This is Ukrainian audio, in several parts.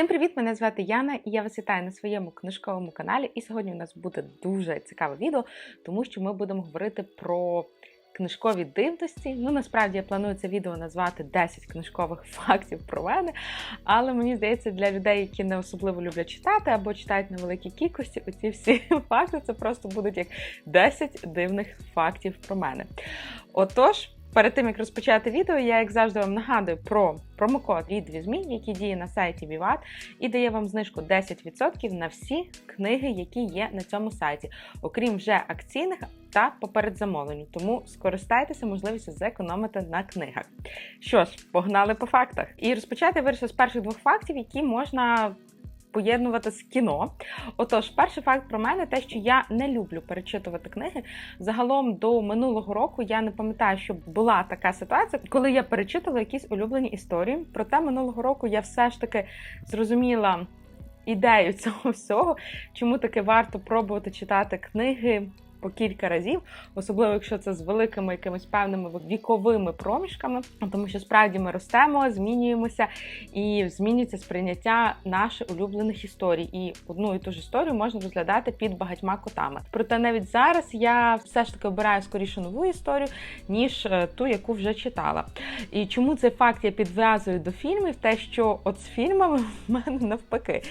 Всім привіт! Мене звати Яна, і я вас вітаю на своєму книжковому каналі. І сьогодні у нас буде дуже цікаве відео, тому що ми будемо говорити про книжкові дивності. Ну, насправді я планую це відео назвати 10 книжкових фактів про мене. Але мені здається, для людей, які не особливо люблять читати або читають на великій кількості, оці всі факти це просто будуть як 10 дивних фактів про мене. Отож. Перед тим як розпочати відео, я як завжди вам нагадую про промокод від Візмі, який діє на сайті Vivat, і дає вам знижку 10% на всі книги, які є на цьому сайті, окрім вже акційних та попередзамовлень. Тому скористайтеся можливістю зекономити на книгах. Що ж, погнали по фактах. І розпочати я з перших двох фактів, які можна. Поєднувати з кіно. Отож, перший факт про мене те, що я не люблю перечитувати книги. Загалом до минулого року я не пам'ятаю, що була така ситуація, коли я перечитала якісь улюблені історії. Проте минулого року я все ж таки зрозуміла ідею цього всього, чому таки варто пробувати читати книги. По кілька разів, особливо якщо це з великими якимись певними віковими проміжками, тому що справді ми ростемо, змінюємося і змінюється сприйняття наших улюблених історій. І одну і ту ж історію можна розглядати під багатьма котами. Проте навіть зараз я все ж таки обираю скоріше нову історію, ніж е, ту, яку вже читала. І чому цей факт я підв'язую до фільмів? Те, що от з фільмами в мене навпаки.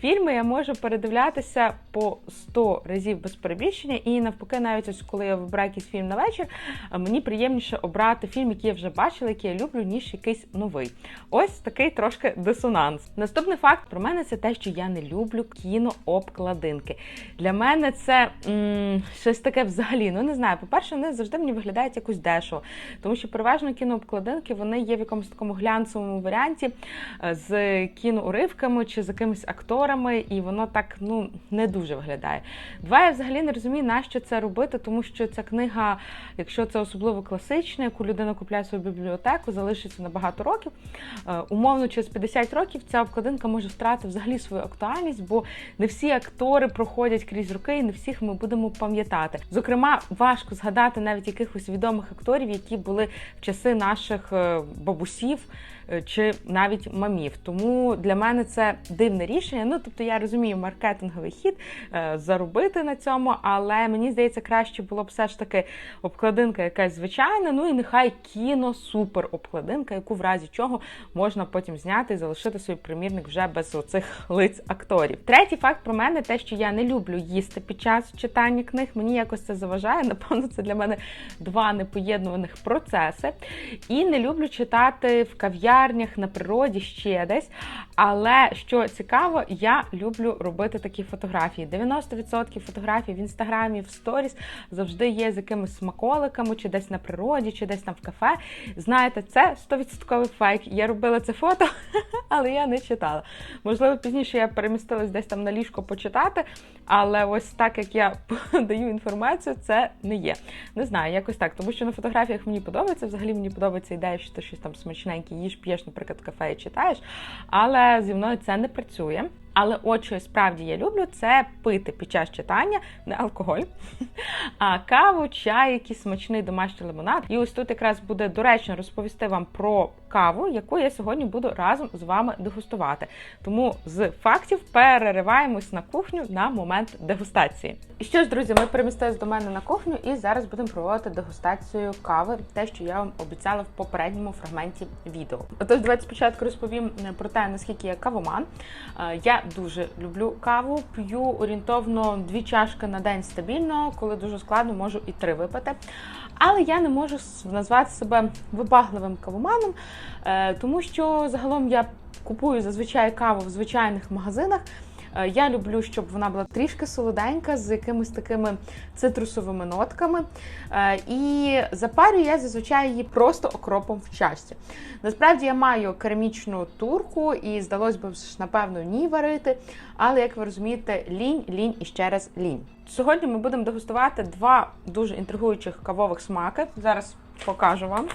Фільми я можу передивлятися по 100 разів без перебільшення, і навпаки, навіть ось коли я вибираю якийсь фільм на вечір, мені приємніше обрати фільм, який я вже бачила, який я люблю, ніж якийсь новий. Ось такий трошки дисонанс. Наступний факт про мене це те, що я не люблю кінообкладинки. Для мене це м, щось таке взагалі. Ну не знаю. По-перше, вони завжди мені виглядають якось дешево, тому що переважно кінообкладинки вони є в якомусь такому глянцевому варіанті е, з кіноуривками чи з якимись акторами, і воно так ну не дуже виглядає. Два я взагалі не розумію, нащо це робити, тому що ця книга, якщо це особливо класична, яку людина купляє свою бібліотеку, залишиться на багато років. Е, Умовно, через 50 років ця обкладинка може втратити взагалі свою актуальність, бо не всі актори проходять крізь роки, і не всіх ми будемо пам'ятати. Зокрема, важко згадати навіть якихось відомих акторів, які були в часи наших е, бабусів. Е, Чи навіть мамів, тому для мене це дивне рішення. Ну тобто я розумію маркетинговий хід е, заробити на цьому, але мені здається, краще було б все ж таки обкладинка якась звичайна. Ну і нехай кіно супер обкладинка, яку в разі чого можна потім зняти і залишити свій примірник вже без оцих лиць акторів. Третій факт про мене те, що я не люблю їсти під час читання книг. Мені якось це заважає. Напевно, це для мене два непоєднуваних процеси. І не люблю читати в кав'ярнях на природі ще десь. Але що цікаво, я люблю робити такі фотографії. 90% фотографій в інстаграмі, в сторіс завжди є з якимись смаколиками, чи десь на природі, чи десь там в кафе. Знаєте, це 100% фейк. Я робила це фото, але я не читала. Можливо, пізніше я перемістилась десь там на ліжко почитати, але ось так як я подаю інформацію, це не є. Не знаю, якось так. Тому що на фотографіях мені подобається. Взагалі мені подобається ідея, що ти щось там смачненьке їш, п'єш, наприклад, в кафе і читаєш. Але зі мною це не працює. Але от що справді я люблю, це пити під час читання, не алкоголь, а каву, чай, якийсь смачний домашній лимонад. І ось тут якраз буде доречно розповісти вам про каву, яку я сьогодні буду разом з вами дегустувати. Тому з фактів перериваємось на кухню на момент дегустації. І що ж, друзі, ми перемістились до мене на кухню і зараз будемо проводити дегустацію кави, те, що я вам обіцяла в попередньому фрагменті відео. Отож, давайте спочатку розповім про те, наскільки я кавоман. Е, Я дуже люблю каву, п'ю орієнтовно дві чашки на день стабільно, коли дуже складно, можу і три випити. Але я не можу назвати себе вибагливим кавоманом, е, тому що загалом я купую зазвичай каву в звичайних магазинах. Е, Я люблю, щоб вона була трішки солоденька, з якимись такими цитрусовими нотками. Е, І запарюю я зазвичай її просто окропом в чашці. Насправді я маю керамічну турку і здалось би, напевно, ні варити. Але, як ви розумієте, лінь, лінь і ще раз лінь. Сьогодні ми будемо дегустувати два дуже інтригуючих кавових смаки. Зараз покажу вам.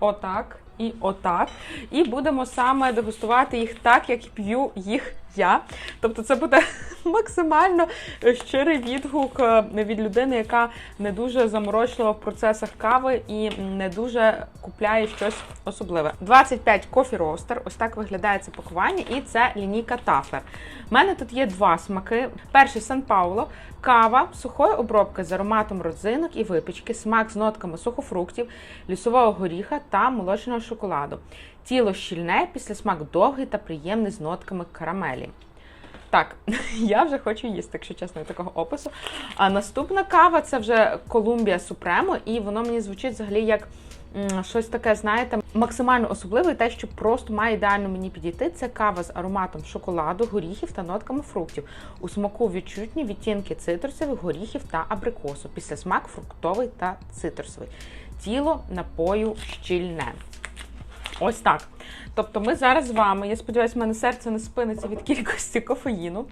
Отак і отак. І будемо саме дегустувати їх так, як п'ю їх я. Тобто, це буде максимально щирий відгук е, від людини, яка не дуже заморочлива в процесах кави і не дуже купляє щось особливе. 25 кофі ростер. Ось так виглядає це пакування, і це лінійка Тафлер. У мене тут є два смаки. Перший Сан Пауло, кава сухої обробки з ароматом родзинок і випічки, смак з нотками сухофруктів, лісового горіха та молочного шоколаду. Тіло щільне, після смак довгий та приємний з нотками карамелі. Так, я вже хочу їсти, якщо чесно, такого опису. А наступна кава це вже Колумбія Супремо, і воно мені звучить взагалі як щось таке, знаєте, максимально особливе, те, що просто має ідеально мені підійти. Це кава з ароматом шоколаду, горіхів та нотками фруктів. У смаку відчутні відтінки цитрусових, горіхів та абрикосу. Після смак фруктовий та цитрусовий. Тіло напою щільне. Ось так. Тобто ми зараз з вами, я сподіваюся, в мене серце не спиниться від кількості кофеїну.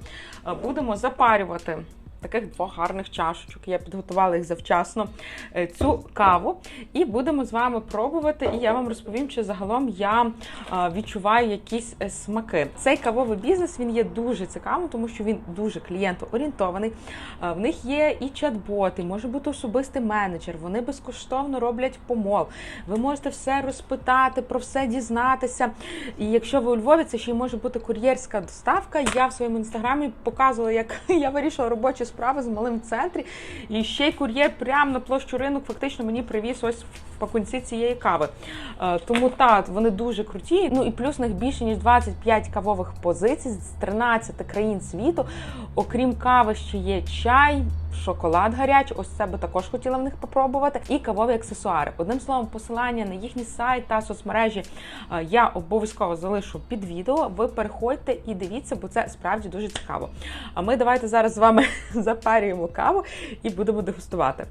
е, Будемо запарювати таких двох гарних чашечок. Я підготувала їх завчасно е, цю каву. І будемо з вами пробувати. І я вам розповім, чи загалом я е, відчуваю якісь е, смаки. Цей кавовий бізнес він є дуже цікавим, тому що він дуже клієнтоорієнтований. В них є і чат-боти, може бути особистий менеджер. Вони безкоштовно роблять помол. Ви можете все розпитати, про все дізнатися. І якщо ви у Львові, це ще й може бути кур'єрська доставка. Я в своєму інстаграмі показувала, як я вирішила робочі справи з малим центрі. І ще й кур'єр прямо на площу ринок фактично мені привіз ось в пакунці цієї кави. Е, Тому так, вони дуже круті. Ну і плюс в них більше ніж 25 кавових позицій з 13 країн світу. Окрім кави, ще є чай. Шоколад гарячий, ось це би також хотіла в них попробувати, і кавові аксесуари. Одним словом, посилання на їхній сайт та соцмережі е, я обов'язково залишу під відео. Ви переходьте і дивіться, бо це справді дуже цікаво. А ми давайте зараз з вами запарюємо каву і будемо дегустувати.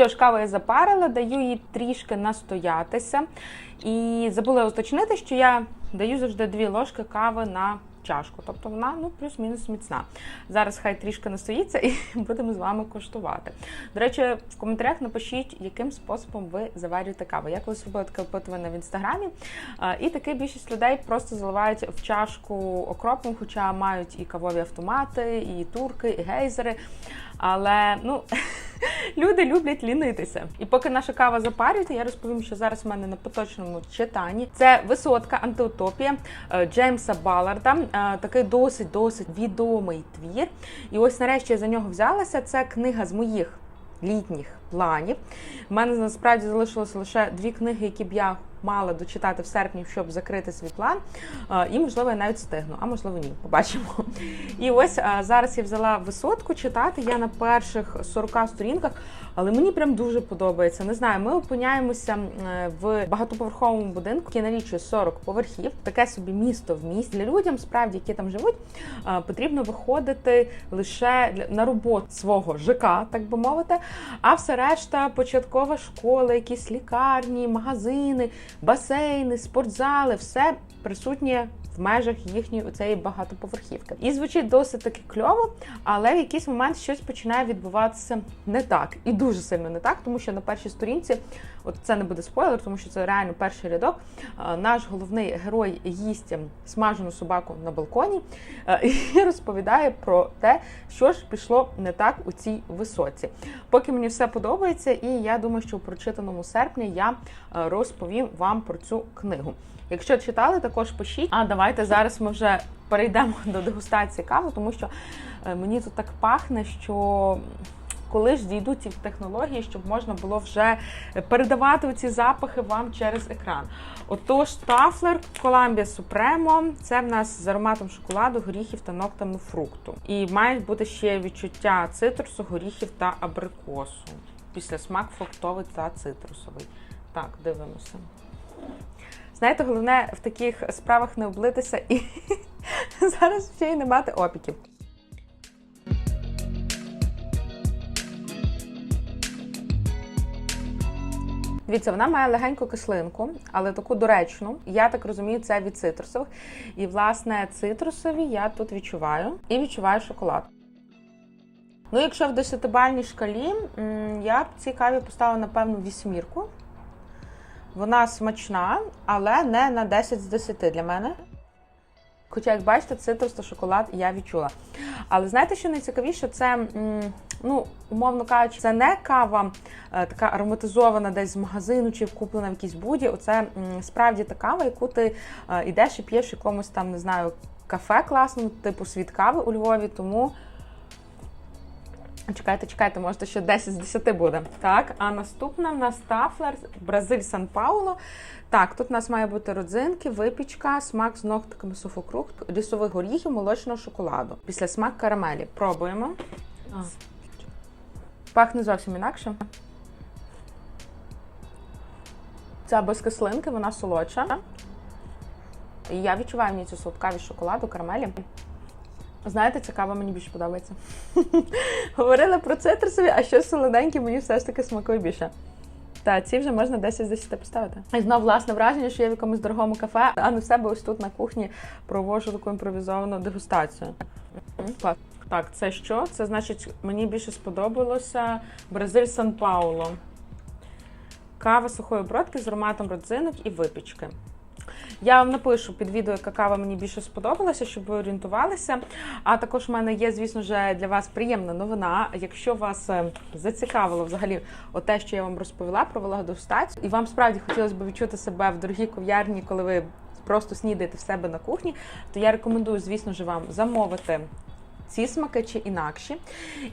Що ж, каву я запарила, даю їй трішки настоятися. І забула уточнити, що я даю завжди дві ложки кави на чашку. Тобто вона ну, плюс-мінус міцна. Зараз хай трішки настоїться і будемо з вами коштувати. До речі, в коментарях напишіть, яким способом ви заварюєте каву. Я колись робила таке опитування в інстаграмі, і таки більшість людей просто заливають в чашку окропом, хоча мають і кавові автомати, і турки, і гейзери. Але ну люди люблять лінитися. І поки наша кава запарюється, я розповім, що зараз в мене на поточному читанні це висотка антиутопія е, Джеймса Балларда. Е, Такий досить досить відомий твір. І ось нарешті я за нього взялася. Це книга з моїх літніх планів. У мене насправді залишилося лише дві книги, які б я мала дочитати в серпні, щоб закрити свій план. Е, І, можливо, я навіть встигну, а можливо, ні. Побачимо. І ось е, зараз я взяла висотку читати. Я на перших 40 сторінках, але мені прям дуже подобається. Не знаю, ми опиняємося е, в багатоповерховому будинку, який налічує 40 поверхів. Таке собі місто в місті. Для людям, справді, які там живуть, потрібно виходити лише на роботу свого ЖК, так би мовити. А все решта початкова школа, якісь лікарні, магазини, басейни, спортзали, все присутнє в межах їхньої оцеї багатоповерхівки. І звучить досить таки кльово, але в якийсь момент щось починає відбуватися не так. І дуже сильно не так, тому що на першій сторінці, от це не буде спойлер, тому що це реально перший рядок. Наш головний герой їсть смажену собаку на балконі і розповідає про те, що ж пішло не так у цій висоці. Поки мені все подобається, і я думаю, що у прочитаному серпні я розповім вам про цю книгу. Якщо читали, також пишіть. А давайте зараз ми вже перейдемо до дегустації кави, тому що е, мені тут так пахне, що. Коли ж дійдуть ці технології, щоб можна було вже передавати ці запахи вам через екран. Отож, тафлер Columbia Supremo – це в нас з ароматом шоколаду, горіхів та ноктами фрукту. І мають бути ще відчуття цитрусу, горіхів та абрикосу. Після смак фруктовий та цитрусовий. Так, дивимося. Знаєте, головне в таких справах не облитися і зараз ще й не мати опіків. Дивіться, вона має легеньку кислинку, але таку доречну. Я так розумію, це від цитрусових. І, власне, цитрусові я тут відчуваю і відчуваю шоколад. Ну, якщо в 10-бальній шкалі, я б цій каві поставила, напевно, вісьмірку. Вона смачна, але не на 10 з 10 для мене. Хоча, як бачите, цитрус та шоколад я відчула. Але знаєте, що найцікавіше, це, ну, умовно кажучи, це не кава е, така ароматизована десь з магазину чи куплена в якійсь буді. Оце справді та кава, яку ти е, йдеш і п'єш якомусь там, не знаю, кафе класному, типу світ кави у Львові. Тому Чекайте, чекайте, може, ще 10 з 10 буде. Так, а наступна в нас тафлер Бразиль Сан Пауло. Так, тут у нас має бути родзинки, випічка, смак з ногтиками суфокрухт, лісових горіхів, молочного шоколаду. Після смак карамелі. Пробуємо. Пахне зовсім інакше. Ця без кислинки, вона солодша. Я відчуваю в ній цю солодкавість шоколаду, карамелі. Знаєте, ця кава мені більше подобається. Говорили про цитрусові, а щось солоденьке мені все ж таки смакує більше. Та ці вже можна 10 з 10 поставити. І знов власне враження, що я в якомусь дорогому кафе, а не в себе ось тут на кухні провожу таку імпровізовану дегустацію. Клас. Так, це що? Це значить, мені більше сподобалося Бразиль Сан Пауло. Кава сухої бродки з ароматом родзинок і випічки. Я вам напишу під відео, яка кава мені більше сподобалася, щоб ви орієнтувалися. А також в мене є, звісно ж, для вас приємна новина. Якщо вас е, зацікавило взагалі те, що я вам розповіла про вологодостацію, і вам справді хотілося б відчути себе в дорогій ков'ярні, коли ви просто снідаєте в себе на кухні, то я рекомендую, звісно ж, вам замовити. Ці смаки чи інакші.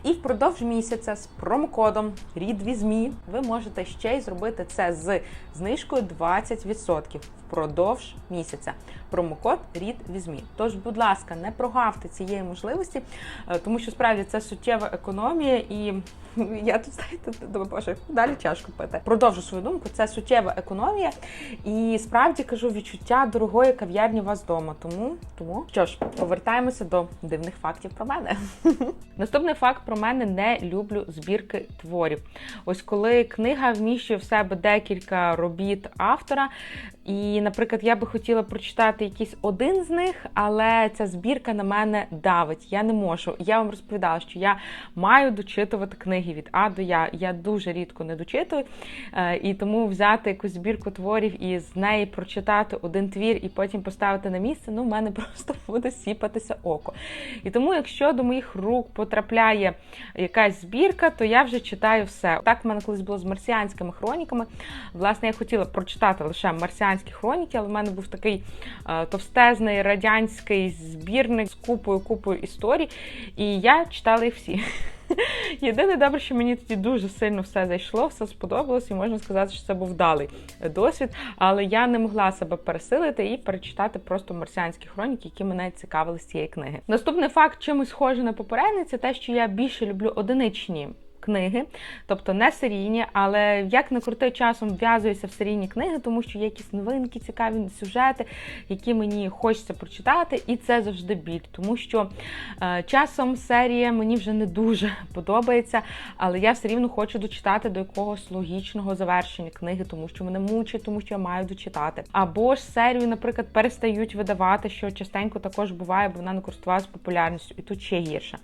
І впродовж місяця з промокодом RIDVIZMI ви можете ще й зробити це з знижкою 20% впродовж місяця. Промокод RIDVIZMI. Тож, будь ласка, не прогавте цієї можливості, е, тому що справді це суттєва економія, і я тут знаєте, думаю, боже, далі чашку пити. Продовжу свою думку, це суттєва економія. І справді кажу, відчуття дорогої кав'ярні у вас вдома. Тому, тому що ж, повертаємося до дивних фактів про мене. Наступний факт про мене не люблю збірки творів. Ось коли книга вміщує в себе декілька робіт автора. І, наприклад, я би хотіла прочитати якийсь один з них, але ця збірка на мене давить. Я не можу. Я вам розповідала, що я маю дочитувати книги від А до Я. Я дуже рідко не дочитую. Е, і тому взяти якусь збірку творів і з неї прочитати один твір і потім поставити на місце, ну, в мене просто буде сіпатися око. І тому, якщо до моїх рук потрапляє якась збірка, то я вже читаю все. Так в мене колись було з марсіанськими хроніками. Власне, я хотіла прочитати лише марсіанські хроніки, але в мене був такий е, товстезний радянський збірник з купою купою історій, і я читала їх всі. Єдине добре, що мені тоді дуже сильно все зайшло, все сподобалось, і можна сказати, що це був вдалий досвід. Але я не могла себе пересилити і перечитати просто марсіанські хроніки, які мене цікавили з цієї книги. Наступний факт, чимось схоже на попередній, це те, що я більше люблю одиничні книги, тобто не серійні, але як не крути часом вв'язуюся в серійні книги, тому що є якісь новинки, цікаві сюжети, які мені хочеться прочитати, і це завжди біль, тому що е, часом серія мені вже не дуже подобається, але я все рівно хочу дочитати до якогось логічного завершення книги, тому що мене мучить, тому що я маю дочитати. Або ж серію, наприклад, перестають видавати, що частенько також буває, бо вона не користувалася популярністю, і тут ще гірше.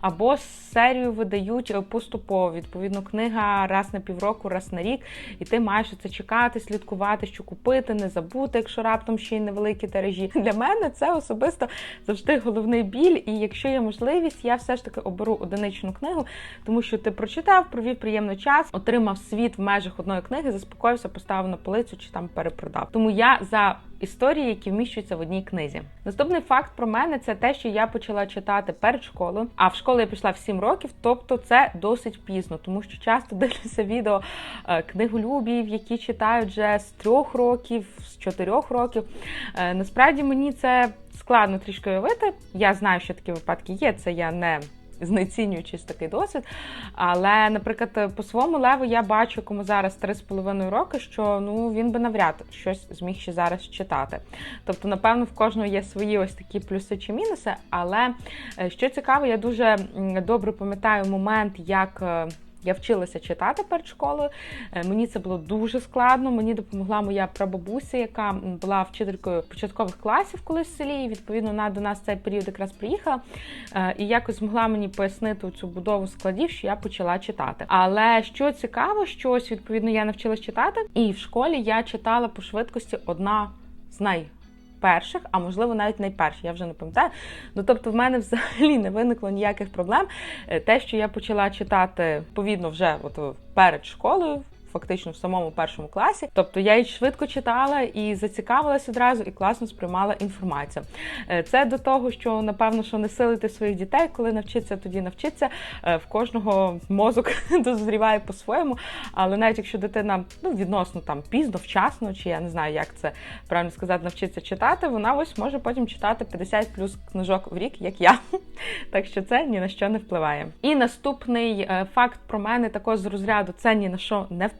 Або серію видають поступово поступово. Відповідно, книга раз на півроку, раз на рік, і ти маєш це чекати, слідкувати, що купити, не забути, якщо раптом ще й невеликі тиражі. Для мене це особисто завжди головний біль. І якщо є можливість, я все ж таки оберу одиничну книгу, тому що ти прочитав, провів приємний час, отримав світ в межах одної книги, заспокоївся, поставив на полицю чи там перепродав. Тому я за історії, які вміщуються в одній книзі. Наступний факт про мене це те, що я почала читати перед школою, а в школу я пішла в 7 років, тобто це досить пізно, тому що часто дивлюся відео е, книголюбів, які читають вже з трьох років, з чотирьох років. Е, насправді мені це складно трішки уявити. Я знаю, що такі випадки є. Це я не знецінюючись такий досвід. Але, наприклад, по своєму леву я бачу, кому зараз 3,5 роки, що ну він би навряд щось зміг ще зараз читати. Тобто, напевно, в кожного є свої ось такі плюси чи мінуси. Але е, що цікаво, я дуже добре пам'ятаю момент, як. Я вчилася читати перед школою. Е, Мені це було дуже складно. Мені допомогла моя прабабуся, яка була вчителькою початкових класів колись в селі. І, відповідно, вона до нас цей період якраз приїхала е, і якось змогла мені пояснити цю будову складів, що я почала читати. Але що цікаво, що ось відповідно я навчилась читати, і в школі я читала по швидкості одна з най. Перших, а можливо навіть найперші, я вже не пам'ятаю. Ну тобто, в мене взагалі не виникло ніяких проблем. Е, Те, що я почала читати повідно, вже от перед школою, фактично в самому першому класі. Тобто я і швидко читала і зацікавилась одразу, і класно сприймала інформацію. Е, Це до того, що напевно, що не силити своїх дітей, коли навчиться, тоді навчиться. Е, В кожного мозок дозріває по-своєму. Але навіть якщо дитина ну відносно там пізно, вчасно, чи я не знаю, як це правильно сказати, навчиться читати, вона ось може потім читати 50 плюс книжок в рік, як я. Так що це ні на що не впливає. І наступний е, факт про мене також з розряду це ні на що не впливає.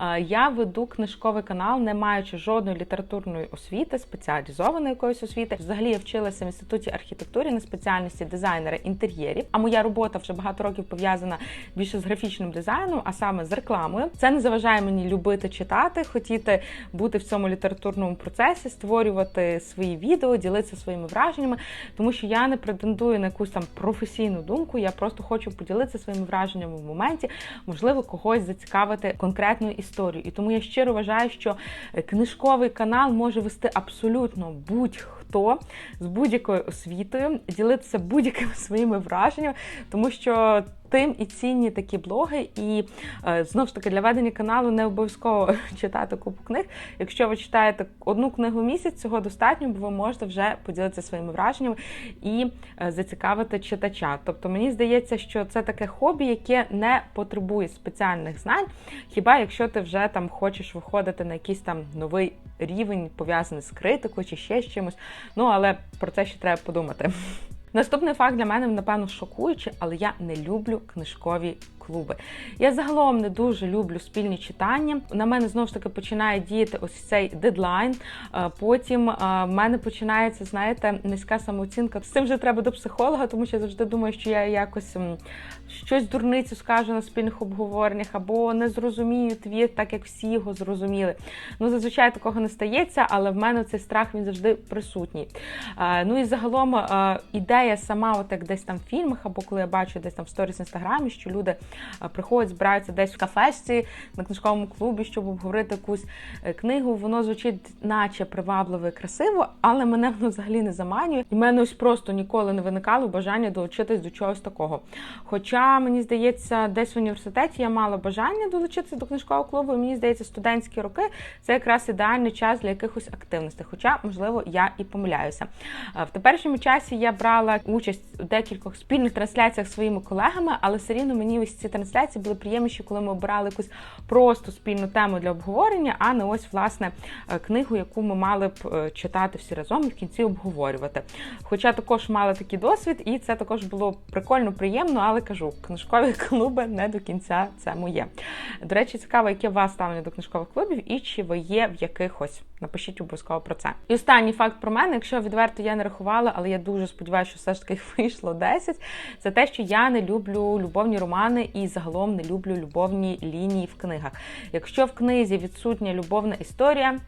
Е, Я веду книжковий канал, не маючи жодної літературної освіти, спеціалізованої якоїсь освіти. Взагалі я вчилася в інституті архітектури на спеціальності дизайнера інтер'єрів. А моя робота вже багато років пов'язана більше з графічним дизайном, а саме з рекламою. Це не заважає мені любити читати, хотіти бути в цьому літературному процесі, створювати свої відео, ділитися своїми враженнями, тому що я не претендую на якусь там професійну думку. Я просто хочу поділитися своїми враженнями в моменті, можливо, когось зацікавити конкретною історію. І тому я щиро вважаю, що е, книжковий канал може вести абсолютно будь-хто з будь-якою освітою, ділитися будь-якими своїми враженнями, тому що. Тим і цінні такі блоги, і е, знову ж таки для ведення каналу не обов'язково читати купу книг. Якщо ви читаєте одну книгу в місяць, цього достатньо, бо ви можете вже поділитися своїми враженнями і е, зацікавити читача. Тобто мені здається, що це таке хобі, яке не потребує спеціальних знань, хіба якщо ти вже там хочеш виходити на якийсь там новий рівень, пов'язаний з критикою чи ще з чимось. Ну але про це ще треба подумати. Наступний факт для мене, напевно, шокуючий, але я не люблю книжкові клуби. Я загалом не дуже люблю спільні читання. На мене знову ж таки починає діяти ось цей дедлайн. Е, Потім е, в мене починається, знаєте, низька самооцінка. З цим вже треба до психолога, тому що я завжди думаю, що я якось щось дурницю скажу на спільних обговореннях або не зрозумію твір, так як всі його зрозуміли. Ну, зазвичай такого не стається, але в мене цей страх він завжди присутній. Е, Ну і загалом ідея сама, от як десь там в фільмах, або коли я бачу десь там в сторіс інстаграмі, що люди приходять, збираються десь в кафешці на книжковому клубі, щоб обговорити якусь е, книгу. Воно звучить, наче привабливо і красиво, але мене воно взагалі не заманює. І в мене ось просто ніколи не виникало бажання долучитись до чогось такого. Хоча мені здається, десь в університеті я мала бажання долучитися до книжкового клубу. і Мені здається, студентські роки це якраз ідеальний час для якихось активностей. Хоча, можливо, я і помиляюся. Е, В теперішньому часі я брала участь у декількох спільних трансляціях зі своїми колегами, але все рівно мені ось ці трансляції були приємніші, коли ми обирали якусь просто спільну тему для обговорення, а не ось власне е, книгу, яку ми мали б е, читати всі разом і в кінці обговорювати. Хоча також мала такий досвід, і це також було прикольно, приємно, але кажу, книжкові клуби не до кінця це моє. До речі, цікаво, яке у вас ставлення до книжкових клубів і чи ви є в якихось. Напишіть обов'язково про це. І останній факт про мене, якщо відверто я не рахувала, але я дуже сподіваюся, що все ж таки вийшло 10, це те, що я не люблю любовні романи і загалом не люблю любовні лінії в книгах. Якщо в книзі відсутня любовна історія.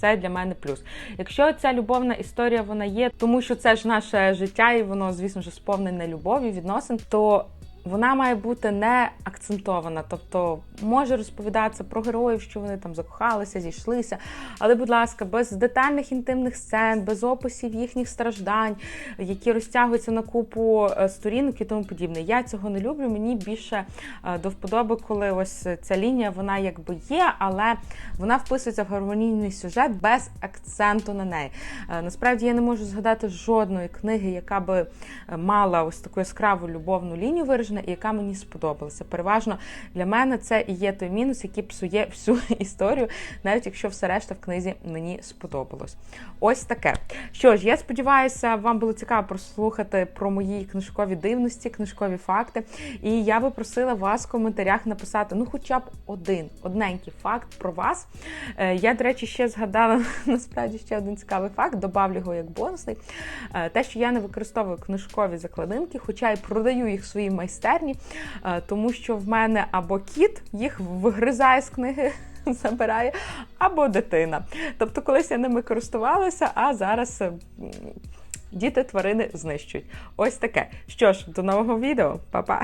Це для мене плюс. Якщо ця любовна історія вона є, тому що це ж наше життя, і воно, звісно ж, сповнене любові, відносин, то вона має бути не акцентована, тобто може розповідатися про героїв, що вони там закохалися, зійшлися. Але, будь ласка, без детальних інтимних сцен, без описів їхніх страждань, які розтягуються на купу е, сторінок і тому подібне. Я цього не люблю. Мені більше е, до вподоби, коли ось ця лінія вона якби є, але вона вписується в гармонійний сюжет без акценту на неї. Е, Насправді я не можу згадати жодної книги, яка би мала ось таку яскраву любовну лінію виражену, і яка мені сподобалася. Переважно для мене це і є той мінус, який псує всю історію, навіть якщо все решта в книзі мені сподобалось. Ось таке. Що ж, я сподіваюся, вам було цікаво прослухати про мої книжкові дивності, книжкові факти. І я би просила вас в коментарях написати ну, хоча б один одненький факт про вас. Е, Я, до речі, ще згадала насправді ще один цікавий факт, добавлю його як бонусний. Е, Те, що я не використовую книжкові закладинки, хоча й продаю їх в своїй майстерні, е, тому що в мене або кіт їх вигризає з книги. Забирає або дитина. Тобто, колись я ними користувалася, а зараз діти тварини знищують. Ось таке. Що ж, до нового відео, Па-па!